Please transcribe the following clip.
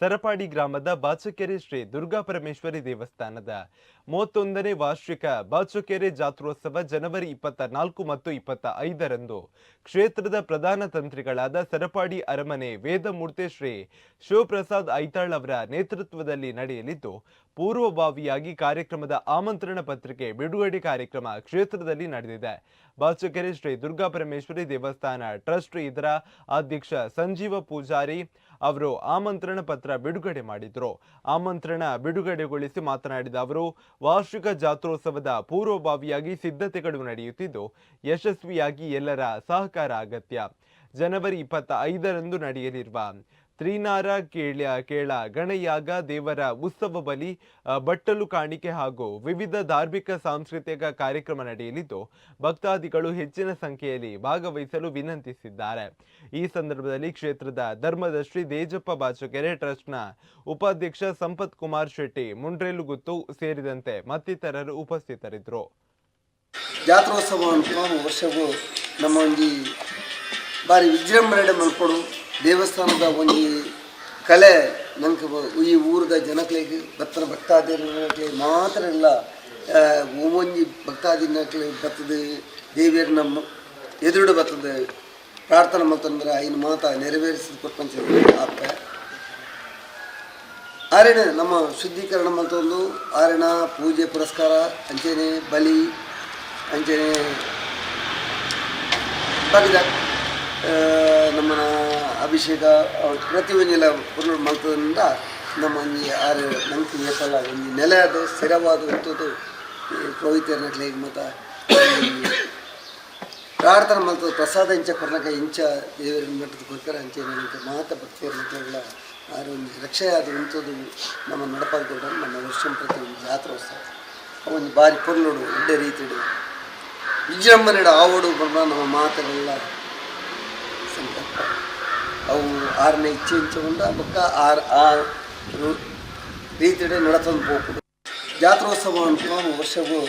ಸರಪಾಡಿ ಗ್ರಾಮದ ಬಾಚುಕೆರೆ ಶ್ರೀ ದುರ್ಗಾ ಪರಮೇಶ್ವರಿ ದೇವಸ್ಥಾನದ ಮೂವತ್ತೊಂದನೇ ವಾರ್ಷಿಕ ಬಾಚುಕೆರೆ ಜಾತ್ರೋತ್ಸವ ಜನವರಿ ಇಪ್ಪತ್ತ ನಾಲ್ಕು ಮತ್ತು ಇಪ್ಪತ್ತ ಐದರಂದು ಕ್ಷೇತ್ರದ ಪ್ರಧಾನ ತಂತ್ರಿಗಳಾದ ಸರಪಾಡಿ ಅರಮನೆ ವೇದಮೂರ್ತಿ ಶ್ರೀ ಶಿವಪ್ರಸಾದ್ ಐತಾಳ್ ಅವರ ನೇತೃತ್ವದಲ್ಲಿ ನಡೆಯಲಿದ್ದು, ಪೂರ್ವಭಾವಿಯಾಗಿ ಕಾರ್ಯಕ್ರಮದ ಆಮಂತ್ರಣ ಪತ್ರಿಕೆ ಬಿಡುಗಡೆ ಕಾರ್ಯಕ್ರಮ ಕ್ಷೇತ್ರದಲ್ಲಿ ನಡೆದಿದೆ. ಬಾಚುಕೆರೆ ಶ್ರೀ ದುರ್ಗಾ ಪರಮೇಶ್ವರಿ ದೇವಸ್ಥಾನ ಟ್ರಸ್ಟ್ ಇದರ ಅಧ್ಯಕ್ಷ ಸಂಜೀವ ಪೂಜಾರಿ ಅವರು ಆಮಂತ್ರಣ ಪತ್ರ ಬಿಡುಗಡೆ ಮಾಡಿದ್ರು. ಆಮಂತ್ರಣ ಬಿಡುಗಡೆಗೊಳಿಸಿ ಮಾತನಾಡಿದ ಅವರು, ವಾರ್ಷಿಕ ಜಾತ್ರೋತ್ಸವದ ಪೂರ್ವಭಾವಿಯಾಗಿ ಸಿದ್ಧತೆಗಳು ನಡೆಯುತ್ತಿದ್ದು, ಯಶಸ್ವಿಯಾಗಿ ಎಲ್ಲರ ಸಹಕಾರ ಅಗತ್ಯ. ಜನವರಿ ಇಪ್ಪತ್ತ ಐದರಂದು ನಡೆಯಲಿರುವ ತ್ರಿನಾರ ಕೇಳ ಕೇಳ, ಗಣಯಾಗ ದೇವರ ಉತ್ಸವ ಬಲಿ ಬಟ್ಟಲು ಕಾಣಿಕೆ ಹಾಗೂ ವಿವಿಧ ಧಾರ್ಮಿಕ ಸಾಂಸ್ಕೃತಿಕ ಕಾರ್ಯಕ್ರಮ ನಡೆಯಲಿದ್ದು, ಭಕ್ತಾದಿಗಳು ಹೆಚ್ಚಿನ ಸಂಖ್ಯೆಯಲ್ಲಿ ಭಾಗವಹಿಸಲು ವಿನಂತಿಸಿದ್ದಾರೆ. ಈ ಸಂದರ್ಭದಲ್ಲಿ ಕ್ಷೇತ್ರದ ಧರ್ಮದ ಶ್ರೀ ದೇಜಪ್ಪ ಬಾಚಕೆರೆ ಟ್ರಸ್ಟ್ನ ಉಪಾಧ್ಯಕ್ಷ ಸಂಪತ್ ಕುಮಾರ್ ಶೆಟ್ಟಿ ಮುಂಡ್ರೇಲುಗುತ್ತು ಸೇರಿದಂತೆ ಮತ್ತಿತರರು ಉಪಸ್ಥಿತರಿದ್ದರು. ಜಾತ್ರೋತ್ಸವ ಅಂತ ನಾವು ವರ್ಷಗೂ ನಮ್ಮ ಒಂದು ಬಾರಿ ವಿಜೃಂಭಣೆ ಮಲ್ಪಡು ದೇವಸ್ಥಾನದ ಒಂದು ಕಲೆ ನನಗೆ ಈ ಊರದ ಜನಗಳಿಗೆ ಬತ್ತನ ಭಕ್ತಾದಿಗಳಿಗೆ ಮಾತ್ರ ಇಲ್ಲ ಒಂಜಿ ಭಕ್ತಾದಿನಕ್ಲೆ ಬರ್ತದೆ ದೇವಿಯರ್ ನಮ್ಮ ಎದುರುಡು ಬರ್ತದೆ. ಪ್ರಾರ್ಥನೆ ಮತ್ತಂದ್ರೆ ಐನ ಮಾತ ನೆರವೇರಿಸಿದ ಪ್ರಪಂಚ ಆಪ ಆರಣ ನಮ್ಮ ಶುದ್ಧೀಕರಣ ಮತ್ತೊಂದು ಆರಣ ಪೂಜೆ ಪುರಸ್ಕಾರ ಅಂಚೆನೆ ಬಲಿ ಅಂಚೆನೆ ಬಗ್ಗೆ ಅಭಿಷೇಕ ಅವ್ರು ಪ್ರತಿ ಒಂಜಿಲ ಪುನರ್ ಮಾಡ್ತದ್ರಿಂದ ನಮ್ಮ ಈ ಆರು ನಂಗೆ ಏಪಲ್ಲ ಒಂದು ನೆಲೆ ಅದು, ಸ್ಥಿರವಾದ ಉಂಟದು ಈಗ ಮತ್ತು ಪ್ರಾರ್ಥನೆ ಮಾಡ್ತದೆ ಪ್ರಸಾದ ಇಂಚ ಕೊರ್ನಕ ಇಂಚ ದೇವರ ಮಟ್ಟದ ಕೊರ್ತಾರ ಅಂಚೆ ಮಾತ ಭಕ್ತಿಯರ್ನಕ್ಲೆಲ್ಲ ಆರು ಒಂದು ರಕ್ಷೆ ಅದು ನಮ್ಮ ನಡಪಾಲ್ಕೊಡ ನಮ್ಮ ವರ್ಷ ಪ್ರತಿ ಒಂದು ಜಾತ್ರೋತ್ಸವ. ಒಂದು ಬಾರಿ ಪೊರ್ಲೋಡು ಒಳ್ಳೆ ರೀತಿಡು ವಿಜೃಂಭಣೆ ಆವಡು ಬರ್ಬ ನಮ್ಮ ಮಾತುಗಳೆಲ್ಲ ಸಂಕಲ್ಪ. ಅವು ಆರನೇ ಇಚ್ಛೆ ಇಂಚೆ ಬಕ್ಕ ಆರು ಆ ರೀತಿಡೆ ನಡತಂದು ಹೋಗ್ಬಿಡು ಜಾತ್ರೋತ್ಸವ ಅಂತ ನಾವು ವರ್ಷಗೂ